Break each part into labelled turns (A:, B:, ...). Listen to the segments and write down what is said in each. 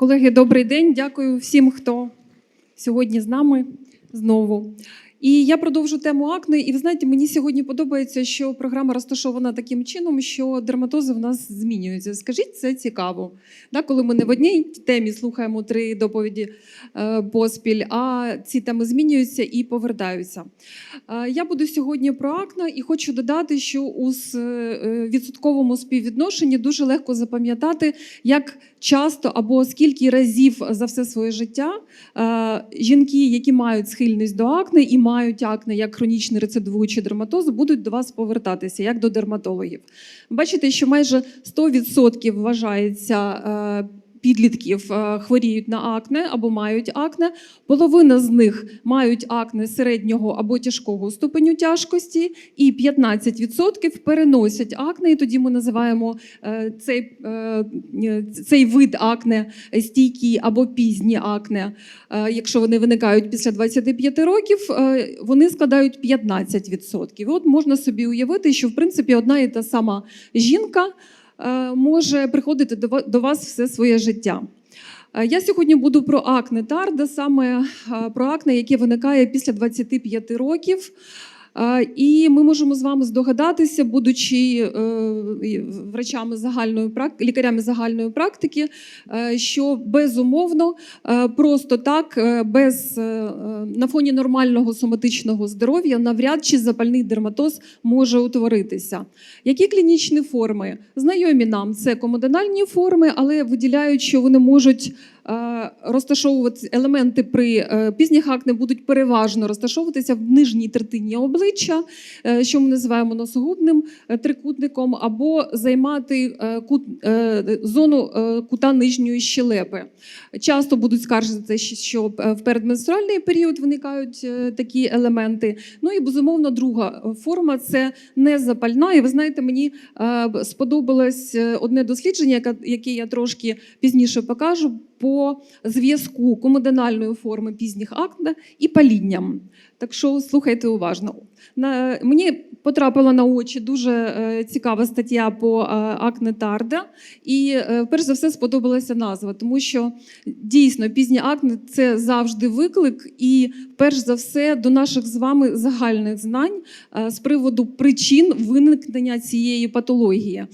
A: Колеги, добрий день. Дякую всім, хто сьогодні з нами знову. І я продовжу тему акне. І ви знаєте, мені сьогодні подобається, що програма розташована таким чином, що дерматози в нас змінюються. Скажіть, це цікаво. Да, коли ми не в одній темі слухаємо три доповіді е, поспіль, а ці теми змінюються і повертаються. Е, я буду сьогодні про акне і хочу додати, що у е, відсотковому співвідношенні дуже легко запам'ятати, як часто або скільки разів за все своє життя жінки, які мають схильність до акне і мають акне як хронічний рецидивуючий дерматоз, будуть до вас повертатися як до дерматологів. Бачите, що майже 100% вважається. Підлітків е, хворіють на акне або мають акне. Половина з них мають акне середнього або тяжкого ступеню тяжкості, і 15% переносять акне. І тоді ми називаємо е, цей, е, цей вид акне стійкі або пізні акне. Якщо вони виникають після 25 років, вони складають 15%. От можна собі уявити, що в принципі одна і та сама жінка може приходити до вас все своє життя. Е, Я сьогодні буду про акне тарда, саме е, про акне, яке виникає після 25 років. І ми можемо з вами здогадатися, будучи е, врачами загальної прак- лікарями загальної практики, е, що безумовно е, просто так, без на фоні нормального соматичного здоров'я, навряд чи запальний дерматоз може утворитися. Які клінічні форми? Знайомі нам це комодональні форми, але виділяють, що вони можуть е, розташовувати елементи при е, пізніх акне будуть переважно розташовуватися в нижній третині обличчя, е, що ми називаємо носогубним трикутником, або займати кут, зону кута нижньої щелепи. Часто будуть скаржитися, що в передменструальний період виникають такі елементи. Ну і безумовно, друга форма це незапальна. І ви знаєте, мені сподобалось одне дослідження, яке я трошки пізніше покажу. По зв'язку комодинальної форми пізніх акне і палінням. Так що слухайте уважно. На, мені потрапила на очі дуже е, цікава стаття по е, акне тарда. І е, перш за все сподобалася назва, тому що дійсно пізні акне це завжди виклик, і перш за все до наших з вами загальних знань е, з приводу причин виникнення цієї патології.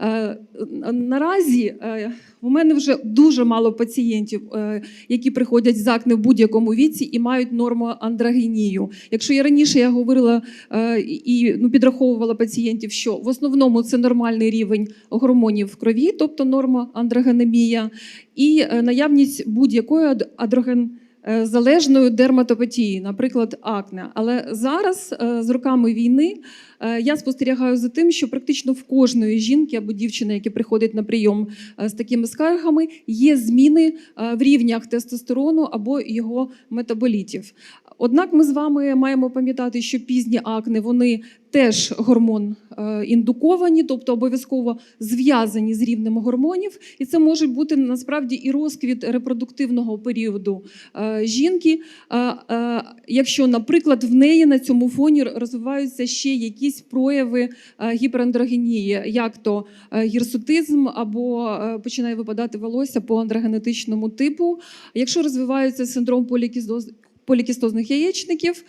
A: Е, Наразі е, у мене вже дуже мало пацієнтів, е, які приходять з акне в будь-якому віці і мають норму андрогенію. Якщо я раніше я говорила е, і ну, підраховувала пацієнтів, що в основному це нормальний рівень гормонів в крові, тобто норма андрогенемія, і е, наявність будь-якої ад- адроген. е, Залежної дерматопатії, наприклад, акне. Але зараз, з роками війни, я спостерігаю за тим, що практично в кожної жінки або дівчини, які приходять на прийом з такими скаргами, є зміни в рівнях тестостерону або його метаболітів. Однак ми з вами маємо пам'ятати, що пізні акне вони теж гормон е, індуковані, тобто обов'язково зв'язані з рівнем гормонів, і це може бути насправді і розквіт репродуктивного періоду е, жінки. Е, Якщо, наприклад, в неї на цьому фоні розвиваються ще якісь прояви гіперандрогенії, як то гірсутизм або починає випадати волосся по андрогенетичному типу. Якщо розвивається синдром полікіздоз- полікістозних яєчників, е,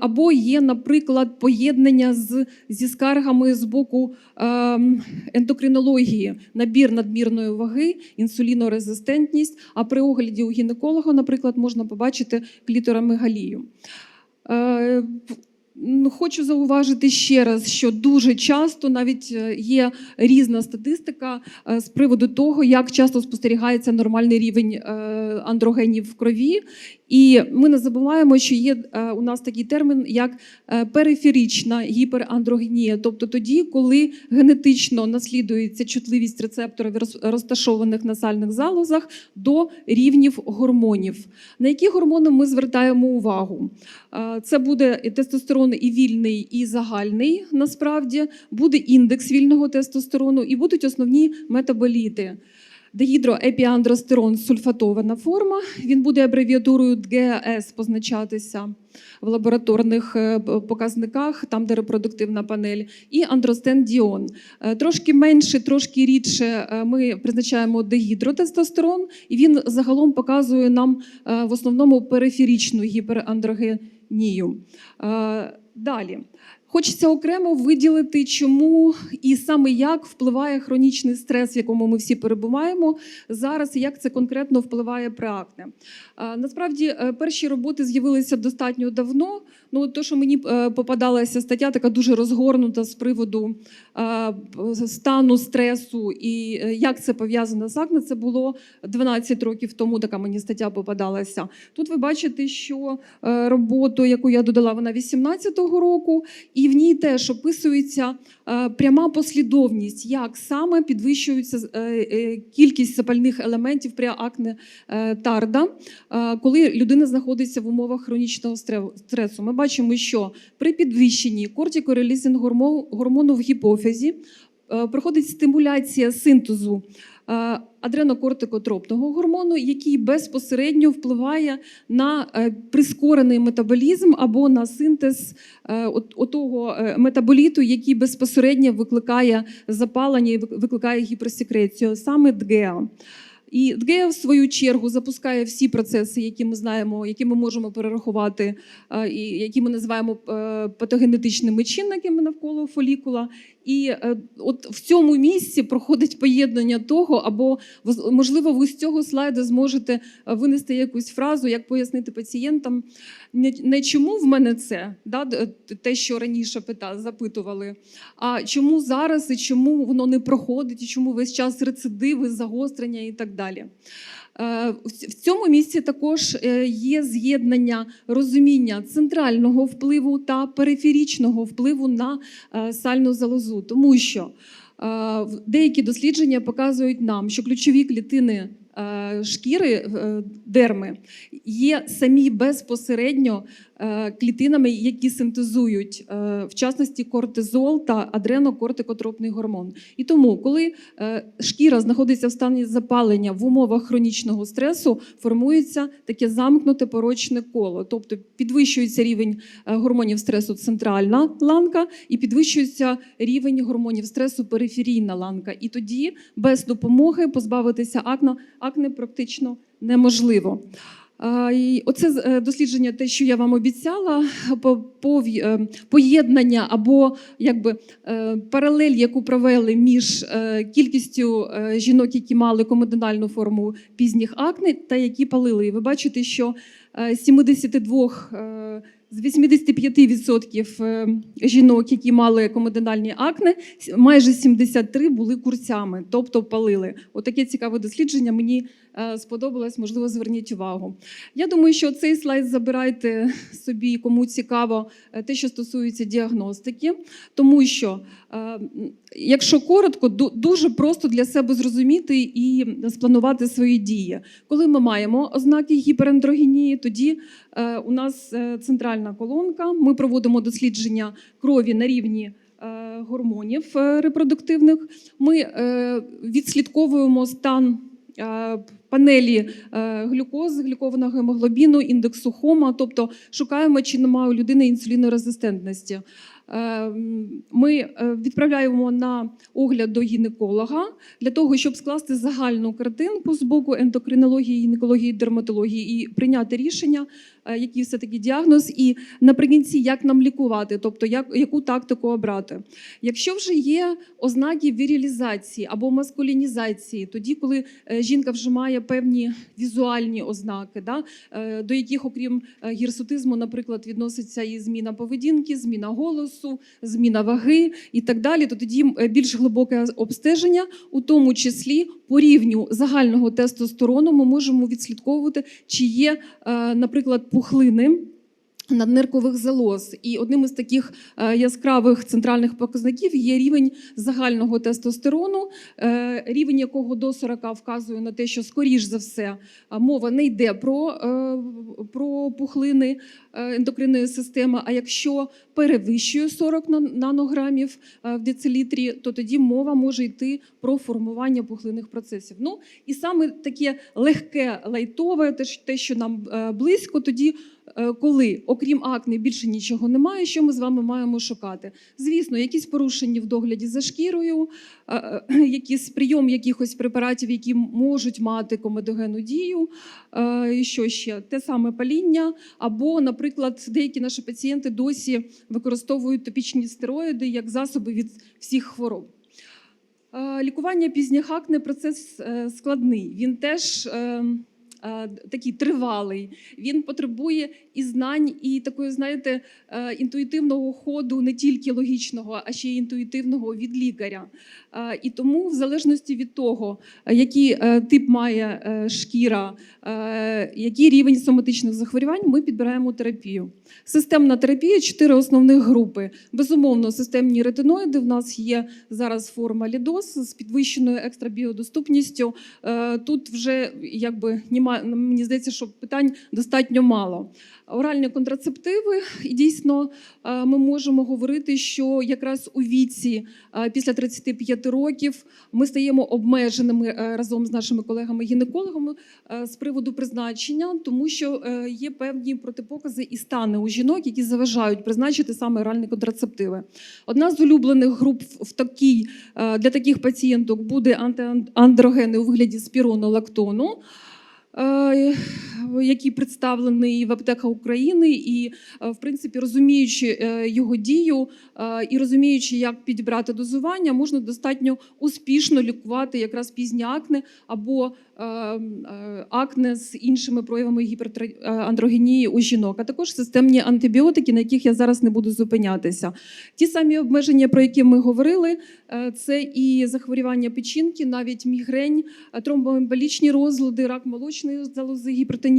A: або є, наприклад, поєднання з, зі скаргами з боку ем, ендокринології, набір надмірної ваги, інсулінорезистентність. А при огляді у гінеколога, наприклад, можна побачити кліторомегалію. Е, Ну, Хочу зауважити ще раз, що дуже часто навіть е, є різна статистика е, з приводу того, як часто спостерігається нормальний рівень е, андрогенів в крові. І ми не забуваємо, що є е, у нас такий термін, як е, периферична гіперандрогенія, тобто тоді, коли генетично наслідується чутливість рецепторів роз- розташованих на сальних залозах до рівнів гормонів. На які гормони ми звертаємо увагу? Е, Це буде і тестостерон і вільний, і загальний. Насправді буде індекс вільного тестостерону, і будуть основні метаболіти. Дегідроепіандростерон сульфатована форма. Він буде абревіатурою ДГС позначатися в лабораторних е, показниках, там, де репродуктивна панель, і андростендіон. Е, Трошки менше, трошки рідше е, ми призначаємо дегідротестостерон, і він загалом показує нам в основному периферічну гіперандрогенію. Далі. Хочеться окремо виділити, чому і саме як впливає хронічний стрес, в якому ми всі перебуваємо зараз, і як це конкретно впливає пракне. Насправді, е, перші роботи з'явилися достатньо давно. Ну, то, що мені е, попадалася стаття, така дуже розгорнута з приводу е, стану стресу і як це пов'язано з акне, це було 12 років тому. Така мені стаття попадалася. Тут ви бачите, що роботу, яку я додала, вона 18-го року, і в ній теж описується е, пряма послідовність, як саме підвищується е, е, кількість запальних елементів при акне тарда, коли людина знаходиться в умовах хронічного стре- стресу. Ми бачимо, що при підвищенні кортикорелізин гормону в гіпофізі проходить стимуляція синтезу адренокортикотропного гормону, який безпосередньо впливає на е, прискорений метаболізм або на синтез е, отого е, метаболіту, який безпосередньо викликає запалення і викликає гіперсекрецію, саме ДГА. І ДГЕ, в свою чергу, запускає всі процеси, які ми знаємо, які ми можемо перерахувати, е, і які ми називаємо е, патогенетичними чинниками навколо фолікула. І е, от в цьому місці проходить поєднання того, або можливо, ви з цього слайду зможете е, винести якусь фразу, як пояснити пацієнтам не, чому в мене це, да, те, що раніше пита, запитували, а чому зараз і чому воно не проходить, і чому весь час рецидиви, загострення і так далі. Е, В цьому місці також е, є з'єднання розуміння центрального впливу та периферічного впливу на е, сальну залозу, тому що деякі дослідження показують нам, що ключові клітини шкіри дерми є самі безпосередньо е, клітинами, які синтезують е, в частності кортизол та адренокортикотропний гормон. І тому, коли е, шкіра знаходиться в стані запалення в умовах хронічного стресу, формується таке замкнуте порочне коло, тобто підвищується рівень гормонів стресу центральна ланка і підвищується рівень гормонів стресу периферійна ланка. І тоді без допомоги позбавитися акне, акне практично неможливо. І Оце е, дослідження, те, що я вам обіцяла, е, поєднання або якби е, паралель, яку провели між кількістю жінок, які мали комедональну форму пізніх акне, та які палили. І ви бачите, що е, 72 е, з 85% е, жінок, які мали комедональні акне, майже 73 були курцями, тобто палили. Отаке цікаве дослідження мені сподобалось. Можливо, зверніть увагу. Я думаю, що цей слайд забирайте собі, кому цікаво, е, те, що стосується діагностики, тому що, е, якщо коротко, дуже просто для себе зрозуміти і спланувати свої дії. Коли ми маємо ознаки гіперандрогенії, тоді е, у нас е, центральна колонка. Ми проводимо дослідження крові на рівні. е, Гормонів е, репродуктивних ми е, відслідковуємо стан е, панелі е, глюкози, глюкованого гемоглобіну, індексу хома, тобто шукаємо, чи немає у людини інсулінорезистентності. Е, Ми е, відправляємо на огляд до гінеколога для того, щоб скласти загальну картинку з боку ендокринології, гінекології, дерматології і прийняти рішення, е, який все-таки діагноз, і наприкінці як нам лікувати, тобто як, яку тактику обрати. Якщо вже є ознаки вірілізації або маскулінізації, тоді, коли е, жінка вже має певні візуальні ознаки, да, е, до яких, окрім гірсутизму, наприклад, відноситься і зміна поведінки, зміна голосу, зміна ваги і так далі, то тоді більш глибоке обстеження, у тому числі по рівню загального тестостерону, ми можемо відслідковувати, чи є, наприклад, пухлини. Надниркових залоз, і одним із таких е, яскравих центральних показників є рівень загального тестостерону, е, рівень якого до 40 вказує на те, що скоріш за все мова не йде про, е, про пухлини. ендокринної системи. А якщо перевищує 40 нанограмів в децилітрі, то тоді мова може йти про формування пухлинних процесів. Ну і саме таке легке, лайтове, те, що- нам близько, тоді. Е, Коли, окрім акне, більше нічого немає, що ми з вами маємо шукати? Звісно, якісь порушення в догляді за шкірою, е, е, якісь прийом якихось препаратів, які можуть мати комедогенну дію. що ще? Те саме паління, або, наприклад, деякі наші пацієнти досі використовують топічні стероїди як засоби від всіх хвороб. Лікування пізніх акне процес складний. Він теж такий тривалий. Він потребує і знань, і такої, знаєте, е, інтуїтивного ходу, не тільки логічного, а ще й інтуїтивного від лікаря. Е, І тому, в залежності від того, е, який е, тип має шкіра, який рівень соматичних захворювань, ми підбираємо терапію. Системна терапія чотири основних групи. Безумовно, системні ретиноїди. В нас є зараз форма лідоз з підвищеною екстрабіодоступністю. Тут вже якби нема, мені здається, що питань достатньо мало. Оральні контрацептиви, і дійсно ми можемо говорити, що якраз у віці після 35 років ми стаємо обмеженими е, разом з нашими колегами-гінекологами е, з приводу призначення, тому що е, є певні протипокази і стани у жінок, які заважають призначити саме оральні контрацептиви. Одна з улюблених груп в такій для таких пацієнток буде антиандрогени у вигляді спіронолактону. Який представлений в аптеках України, і е, в принципі розуміючи е, його дію е, і розуміючи, як підібрати дозування, можна достатньо успішно лікувати якраз пізні акне або акне з іншими проявами гіперандрогенії у жінок, а також системні антибіотики, на яких я зараз не буду зупинятися. Ті самі обмеження, про які ми говорили, це і захворювання печінки, навіть мігрень, тромбоемболічні розлади, рак молочної залози,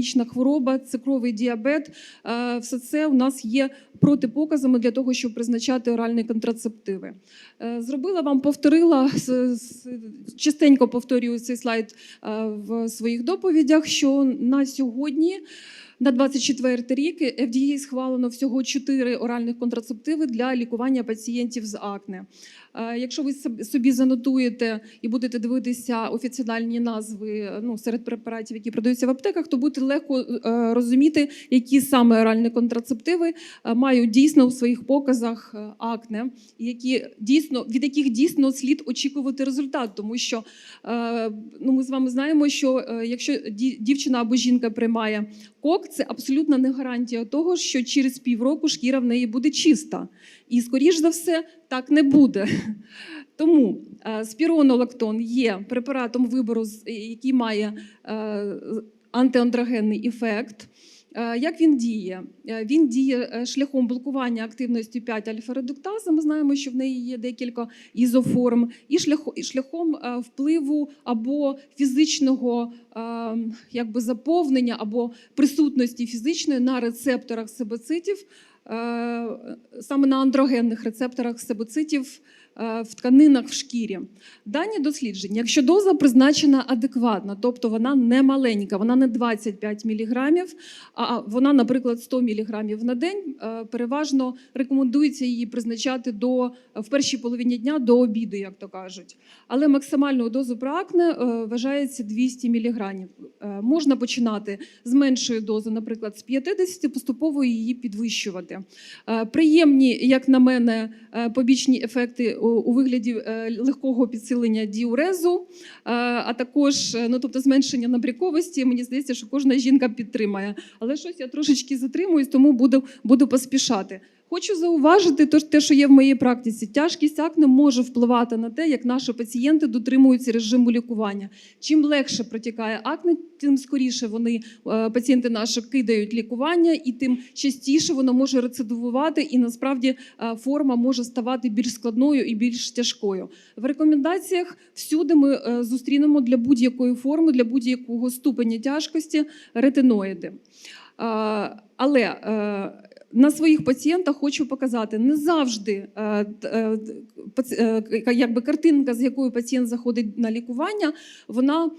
A: гіпертонічна хвороба, цукровий діабет. Е, Все це у нас є протипоказами для того, щоб призначати оральні контрацептиви. Е, Зробила вам, повторила частенько повторюю цей слайд е, в своїх доповідях, що на сьогодні. На 24 рік FDA схвалено всього 4 оральних контрацептиви для лікування пацієнтів з акне. Е, Якщо ви собі занотуєте і будете дивитися офіціальні назви ну, серед препаратів, які продаються в аптеках, то будете легко е, розуміти, які саме оральні контрацептиви е, мають дійсно у своїх показах е, акне, які дійсно від яких дійсно слід очікувати результат, тому що е, ну, ми з вами знаємо, що е, якщо ді- дівчина або жінка приймає кок, це абсолютно не гарантія того, що через півроку шкіра в неї буде чиста. І, скоріш за все, так не буде. Тому е, спіронолактон є препаратом вибору, який має е, антиандрогенний ефект. Е, Як він діє? Е, Він діє е, шляхом блокування активності 5 альфа-редуктази. Ми знаємо, що в неї є декілька ізоформ, і шляхом е, впливу або фізичного е, якби заповнення, або присутності фізичної на рецепторах себоцитів, е, саме на андрогенних рецепторах себоцитів е, в тканинах в шкірі. Дані дослідження, якщо доза призначена адекватно, тобто вона не маленька, вона не 25 мг, а вона, наприклад, 100 мг на день, е, переважно рекомендується її призначати до в першій половині дня до обіду, як то кажуть. Але максимальною дозу про акне е, вважається 200 мг. Е, Можна починати з меншої дози, наприклад, з 50, поступово її підвищувати. Е, Приємні, як на мене, е, побічні ефекти у- вигляді е, легкого підсилення діурезу, а також ну, тобто зменшення набряковості. Мені здається, що кожна жінка підтримає. Але щось я трошечки затримуюсь, тому буду, буду поспішати. Хочу зауважити те, що є в моїй практиці. Тяжкість акне може впливати на те, як наші пацієнти дотримуються режиму лікування. Чим легше протікає акне, тим скоріше вони е, пацієнти наші кидають лікування, і тим частіше воно може рецидивувати, і насправді е, форма може ставати більш складною і більш тяжкою. В рекомендаціях всюди ми е, зустрінемо для будь-якої форми, для будь-якого ступеня тяжкості ретиноїди. Але на своїх пацієнтах хочу показати не завжди е, е, е, якби картинка, з якою пацієнт заходить на лікування, вона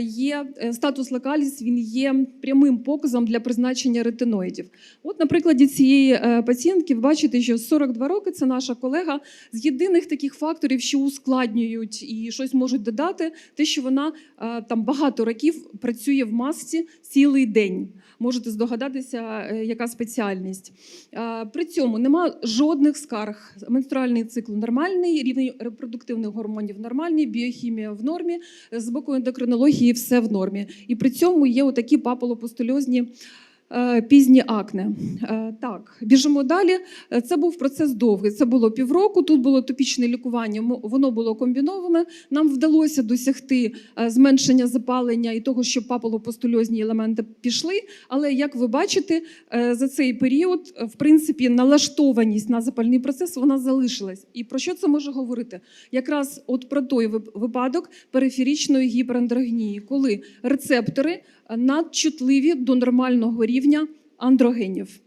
A: є статус локаліс, він є прямим показом для призначення ретиноїдів. От на прикладі цієї пацієнтки ви бачите, що 42 роки це наша колега з єдиних таких факторів, що ускладнюють і щось можуть додати, те, що вона там багато років працює в масці цілий день. Можете здогадатися, яка спеціальність. Е, При цьому нема жодних скарг. Менструальний цикл нормальний, рівень репродуктивних гормонів нормальний, біохімія в нормі, з боку ендокринології все в нормі. І при цьому є отакі папулопустульозні пізні акне. Е, Так, біжимо далі. Е, Це був процес довгий. Це було півроку. Тут було топічне лікування. Воно було комбіноване. Нам вдалося досягти е, зменшення запалення і того, що папулопустульозні елементи пішли. Але як ви бачите, е, за цей період, е, в принципі, налаштованість на запальний процес вона залишилась. І про що це може говорити? Якраз от про той випадок периферічної гіперандрогнії, коли рецептори е, надчутливі до нормального рівня андрогенів.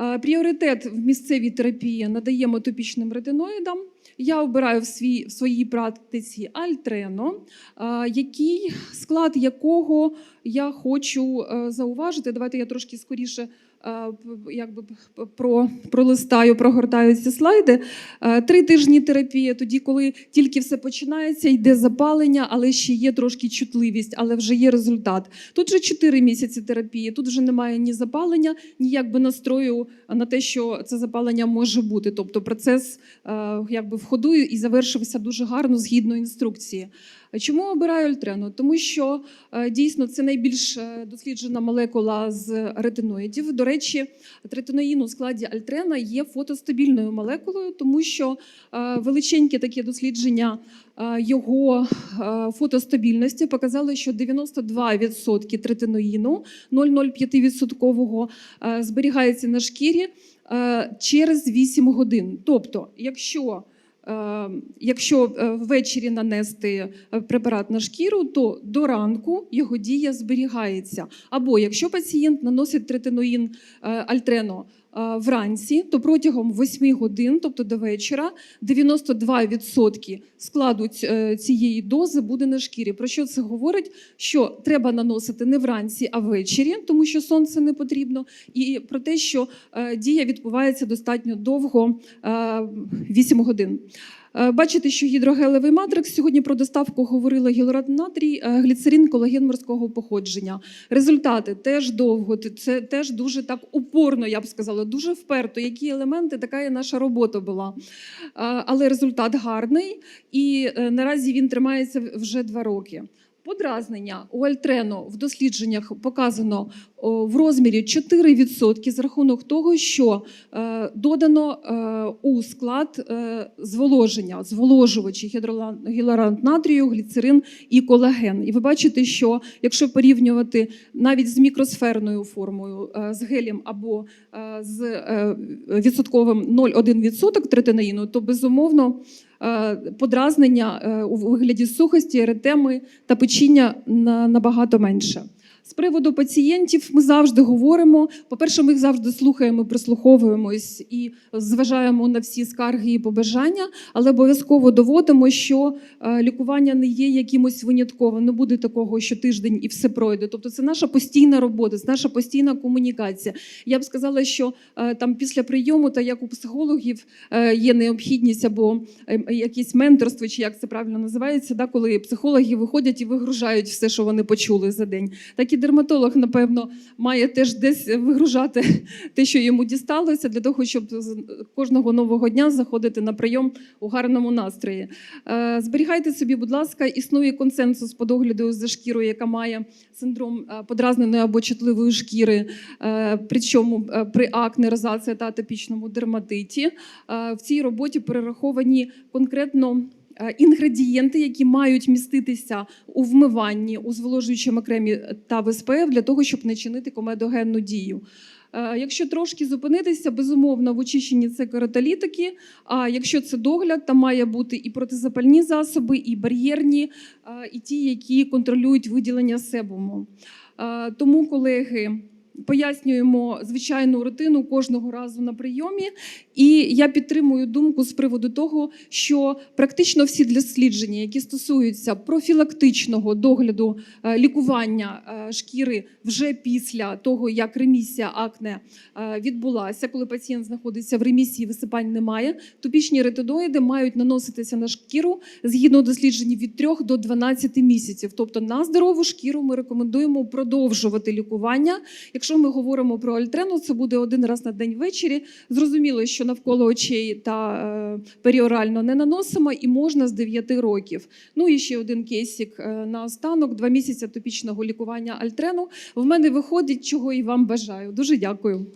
A: Е, Пріоритет в місцевій терапії надаємо топічним ретиноїдам. Я обираю в, свій, в своїй практиці альтрено, е, який, склад якого я хочу е, зауважити. Давайте я трошки скоріше якби про, пролистаю, прогортаю ці слайди. Е, Три тижні терапії, тоді, коли тільки все починається, йде запалення, але ще є трошки чутливість, але вже є результат. Тут вже 4 місяці терапії, тут вже немає ні запалення, ні якби настрою на те, що це запалення може бути. Тобто процес е, якби в ходу і завершився дуже гарно згідно інструкції. Чому обираю альтрену? Тому що е, дійсно це найбільш е, досліджена молекула з ретиноїдів. До речі, третиноїн у складі альтрена є фотостабільною молекулою, тому що е, величеньке таке дослідження е, його е, фотостабільності показали, що 92% третиноїну 0,05% е, зберігається на шкірі е, через 8 годин. Тобто, якщо Е, Якщо е, ввечері нанести е, препарат на шкіру, то до ранку його дія зберігається. Або якщо пацієнт наносить третиноїн е, альтрено е, вранці, то протягом 8 годин, тобто до вечора, 92% складу е, цієї дози буде на шкірі. Про що це говорить? Що треба наносити не вранці, а ввечері, тому що сонце не потрібно, і про те, що е, дія відбувається достатньо довго е, 8 годин. Е, Бачите, що гідрогелевий матрикс сьогодні про доставку говорила гілорад натрій, е, гліцерин, колаген морського походження. Результати теж довго, це теж дуже так упорно, я б сказала, дуже вперто. Які елементи, така і наша робота була. Е, Але результат гарний, і наразі він тримається вже два роки. Подразнення у Альтрено в дослідженнях показано в розмірі 4% за рахунок того, що е, додано е, у склад е, зволоження, зволожувачі гідролан- натрію, гліцерин і колаген. І ви бачите, що якщо порівнювати навіть з мікросферною формою, з гелем або з відсотковим 0,1% третинаїну, то безумовно подразнення е, у вигляді сухості, еретеми та печіння набагато менше. З приводу пацієнтів ми завжди говоримо. По-перше, ми їх завжди слухаємо, прислуховуємось і зважаємо на всі скарги і побажання, але обов'язково доводимо, що е, лікування не є якимось винятковим. Не буде такого, що тиждень і все пройде. Тобто, це наша постійна робота, це наша постійна комунікація. Я б сказала, що е, там після прийому, та як у психологів е, є необхідність або якесь менторство, чи як це правильно називається, да, коли психологи виходять і вигружають все, що вони почули за день. Так і дерматолог, напевно, має теж десь вигружати те, що йому дісталося, для того, щоб кожного нового дня заходити на прийом у гарному настрої. Е, Зберігайте собі, будь ласка, існує консенсус по догляду за шкірою, яка має синдром е, подразненої або чутливої шкіри, е, причому при акне, розації та атопічному дерматиті. В цій роботі перераховані конкретно. Е, Інгредієнти, які мають міститися у вмиванні, у зволожуючому кремі та в СПФ для того, щоб не чинити комедогенну дію. Е, Якщо трошки зупинитися, безумовно, в очищенні це кератолітики. А якщо це догляд, там має бути і протизапальні засоби, і бар'єрні, е, і ті, які контролюють виділення себуму. Тому, колеги, пояснюємо звичайну рутину кожного разу на прийомі. І я підтримую думку з приводу того, що практично всі дослідження, які стосуються профілактичного догляду е, лікування е, шкіри вже після того, як ремісія акне е, відбулася, коли пацієнт знаходиться в ремісії, висипань немає, топічні ретиноїди мають наноситися на шкіру згідно досліджень від 3 до 12 місяців. Тобто на здорову шкіру ми рекомендуємо продовжувати лікування. Якщо ми говоримо про альтрену, це буде один раз на день ввечері. Зрозуміло, що навколо очей та е, періорально не наносимо і можна з 9 років. Ну і ще один кейсик е, на останок: два місяці топічного лікування альтрену. В мене виходить, чого і вам бажаю. Дуже дякую.